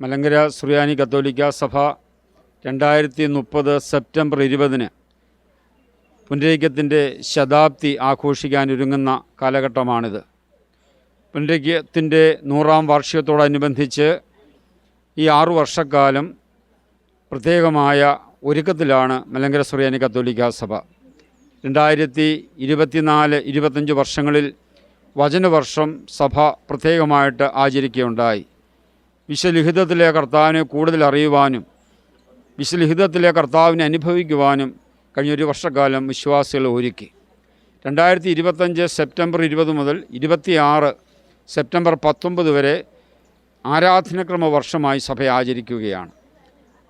മലങ്കര സുറിയാനി കത്തോലിക്ക സഭ രണ്ടായിരത്തി മുപ്പത് സെപ്റ്റംബർ ഇരുപതിന് പുനരൈക്യത്തിന്റെ ശതാബ്ദി ആഘോഷിക്കാനൊരുങ്ങുന്ന കാലഘട്ടമാണിത്. പുനരൈക്യത്തിന്റെ നൂറാം വാർഷികത്തോടനുബന്ധിച്ച് ഈ ആറു വർഷക്കാലം പ്രത്യേകമായ ഒരുക്കത്തിലാണ് മലങ്കര സുറിയാനി കത്തോലിക്ക സഭ. രണ്ടായിരത്തി ഇരുപത്തിനാല് ഇരുപത്തഞ്ച് വർഷങ്ങളിൽ വചനവർഷം സഭ പ്രത്യേകമായിട്ട് ആചരിക്കുകയുണ്ടായി. വിശ്വലിഖിതത്തിലെ കർത്താവിനെ കൂടുതൽ അറിയുവാനും വിശ്വലിഹിതത്തിലെ കർത്താവിനെ അനുഭവിക്കുവാനും കഴിഞ്ഞൊരു വർഷക്കാലം വിശ്വാസികൾ ഒരുക്കി. രണ്ടായിരത്തി ഇരുപത്തഞ്ച് സെപ്റ്റംബർ ഇരുപത് മുതൽ ഇരുപത്തിയാറ് സെപ്റ്റംബർ പത്തൊമ്പത് വരെ ആരാധനക്രമ വർഷമായി സഭ ആചരിക്കുകയാണ്.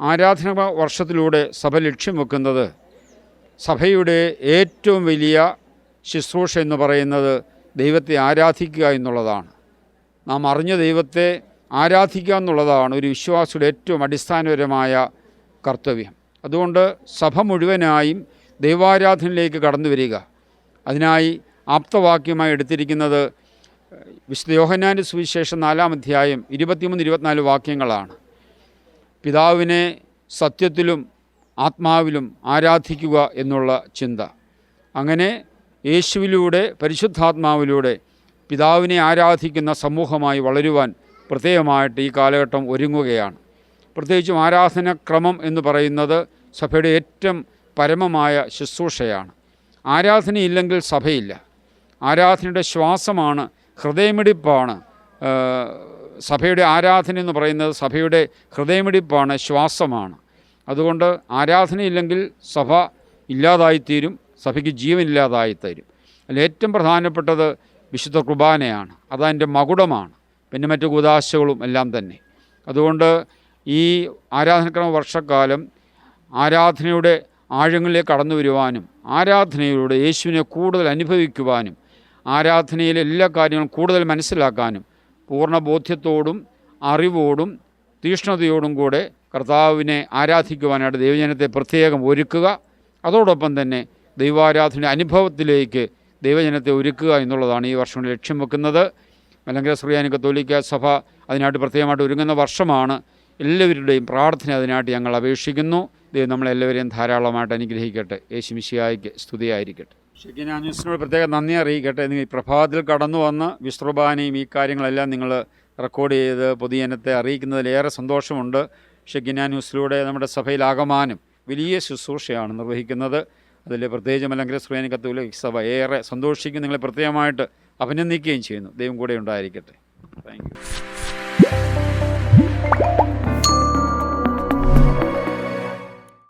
ആരാധന വർഷത്തിലൂടെ സഭ ലക്ഷ്യം വെക്കുന്നത് സഭയുടെ ഏറ്റവും വലിയ ശുശ്രൂഷ എന്ന് പറയുന്നത് ദൈവത്തെ ആരാധിക്കുക എന്നുള്ളതാണ്. നാം അറിഞ്ഞ ദൈവത്തെ ആരാധിക്കുക എന്നുള്ളതാണ് ഒരു വിശ്വാസിയുടെ ഏറ്റവും അടിസ്ഥാനപരമായ കർത്തവ്യം. അതുകൊണ്ട് സഭ മുഴുവനായും ദൈവാരാധനയിലേക്ക് കടന്നു വരിക. അതിനായി ആപ്തവാക്യമായി എടുത്തിരിക്കുന്നത് വിശുദ്ധ യോഹനാന്റെ സുവിശേഷം നാലാം അധ്യായം ഇരുപത്തിമൂന്ന് ഇരുപത്തിനാല് വാക്യങ്ങളാണ്. പിതാവിനെ സത്യത്തിലും ആത്മാവിലും ആരാധിക്കുക എന്നുള്ള ചിന്ത. അങ്ങനെ യേശുവിലൂടെ പരിശുദ്ധാത്മാവിലൂടെ പിതാവിനെ ആരാധിക്കുന്ന സമൂഹമായി വളരുവാൻ പ്രത്യേകമായിട്ട് ഈ കാലഘട്ടം ഒരുങ്ങുകയാണ്. പ്രത്യേകിച്ചും ആരാധനക്രമം എന്ന് പറയുന്നത് സഭയുടെ ഏറ്റവും പരമമായ ശുശ്രൂഷയാണ്. ആരാധനയില്ലെങ്കിൽ സഭയില്ല. ആരാധനയുടെ ശ്വാസമാണ് ഹൃദയമിടിപ്പാണ് സഭയുടെ ആരാധന എന്ന് പറയുന്നത് സഭയുടെ ഹൃദയമിടിപ്പാണ് ശ്വാസമാണ്. അതുകൊണ്ട് ആരാധനയില്ലെങ്കിൽ സഭ ഇല്ലാതായിത്തീരും സഭയ്ക്ക് ജീവനില്ലാതായിത്തീരും. അതിൽ ഏറ്റവും പ്രധാനപ്പെട്ടത് വിശുദ്ധ കുർബാനയാണ്. അതതിന്റെ മകുടമാണ്. പിന്നെ മറ്റു കുദാശകളും എല്ലാം തന്നെ. അതുകൊണ്ട് ഈ ആരാധനക്രമ വർഷക്കാലം ആരാധനയുടെ ആഴങ്ങളിലേക്ക് കടന്നു വരുവാനും ആരാധനയിലൂടെ യേശുവിനെ കൂടുതൽ അനുഭവിക്കുവാനും ആരാധനയിലെ എല്ലാ കാര്യങ്ങളും കൂടുതൽ മനസ്സിലാക്കാനും പൂർണ ബോധ്യത്തോടും അറിവോടും തീഷ്ണതയോടും കൂടെ കർത്താവിനെ ആരാധിക്കുവാനായിട്ട് ദൈവജനത്തെ പ്രത്യേകം ഒരുക്കുക. അതോടൊപ്പം തന്നെ ദൈവാരാധന അനുഭവത്തിലേക്ക് ദൈവജനത്തെ ഒരുക്കുക എന്നുള്ളതാണ് ഈ വർഷം ലക്ഷ്യം വെക്കുന്നത്. മലങ്കര ശ്രീയാനി കത്തോലിക്ക സഭ അതിനായിട്ട് പ്രത്യേകമായിട്ട് ഒരുങ്ങുന്ന വർഷമാണ് എല്ലാവരുടെയും പ്രാർത്ഥന അതിനായിട്ട് ഞങ്ങൾ അപേക്ഷിക്കുന്നു. ദൈവം നമ്മളെല്ലാവരെയും ധാരാളമായിട്ട് അനുഗ്രഹിക്കട്ടെ. യേശു മിശിയായിക്ക് സ്തുതിയായിരിക്കട്ടെ. ഞാൻ ന്യൂസിനോട് പ്രത്യേകം നന്ദി അറിയിക്കട്ടെ. നിങ്ങൾ ഈ പ്രഭാതത്തിൽ കടന്നു വന്ന് വിശ്രുബാനയും ഈ കാര്യങ്ങളെല്ലാം നിങ്ങൾ റെക്കോർഡ് ചെയ്ത് പൊതുജനത്തെ അറിയിക്കുന്നതിലേറെ സന്തോഷമുണ്ട്. ഷെഗിന ന്യൂസിലൂടെ നമ്മുടെ സഭയിൽ സഭയിലാകമാനം വലിയ ശുശ്രൂഷയാണ് നിർവഹിക്കുന്നത്. അതിൽ പ്രത്യേകിച്ച് മലങ്കര ശ്രീയാനി കത്തോലിക് സഭ ഏറെ സന്തോഷിക്കും. നിങ്ങളെ പ്രത്യേകമായിട്ട് അഭിനന്ദിക്കുകയും ചെയ്യുന്നു. ദൈവം കൂടെ ഉണ്ടായിരിക്കട്ടെ. താങ്ക്